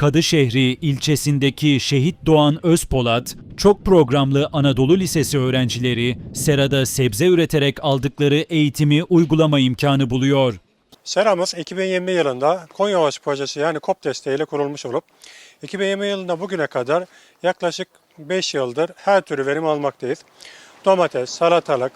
Kadışehri ilçesindeki Şehit Doğan Özpolat, çok programlı Anadolu Lisesi öğrencileri serada sebze üreterek aldıkları eğitimi uygulama imkanı buluyor. Seramız 2020 yılında Konyavaş projesi yani KOP desteğiyle kurulmuş olup 2020 yılında bugüne kadar yaklaşık 5 yıldır her türlü verim almaktayız. Domates, salatalık,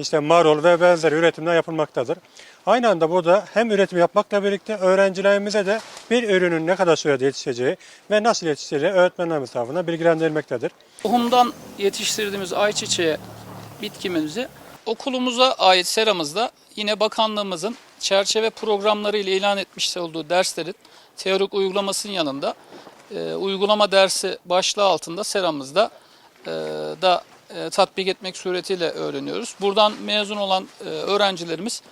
işte marul ve benzeri üretimler yapılmaktadır. Aynı anda burada hem üretim yapmakla birlikte öğrencilerimize de bir ürünün ne kadar sürede yetişeceği ve nasıl yetişeceği öğretmenlerimiz tarafından bilgilendirilmektedir. Tohumdan yetiştirdiğimiz ayçiçeği bitkimizi okulumuza ait seramızda yine bakanlığımızın çerçeve programları ile ilan etmiş olduğu derslerin teorik uygulamasının yanında e, uygulama dersi başlığı altında seramızda e, da e, tatbik etmek suretiyle öğreniyoruz. Buradan mezun olan e, öğrencilerimiz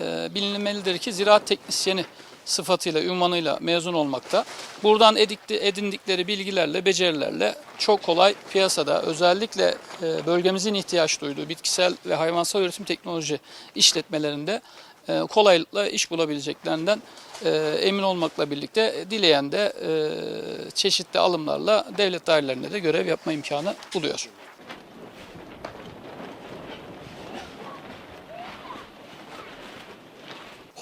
e, bilinmelidir ki ziraat teknisyeni sıfatıyla, ünvanıyla mezun olmakta. Buradan edindikleri bilgilerle, becerilerle çok kolay piyasada özellikle e, bölgemizin ihtiyaç duyduğu bitkisel ve hayvansal üretim teknoloji işletmelerinde kolaylıkla iş bulabileceklerinden emin olmakla birlikte dileyen de çeşitli alımlarla devlet dairelerinde de görev yapma imkanı buluyor.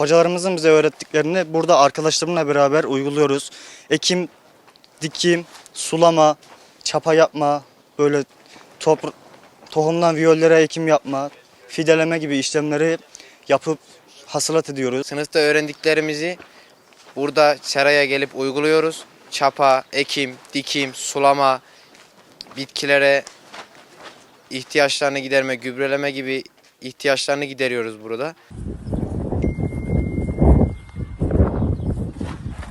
Hocalarımızın bize öğrettiklerini burada arkadaşlarımla beraber uyguluyoruz. Ekim, dikim, sulama, çapa yapma, böyle topr- tohumdan viyollere ekim yapma, fideleme gibi işlemleri yapıp hasılat ediyoruz. Sınıfta öğrendiklerimizi burada seraya gelip uyguluyoruz. Çapa, ekim, dikim, sulama, bitkilere ihtiyaçlarını giderme, gübreleme gibi ihtiyaçlarını gideriyoruz burada.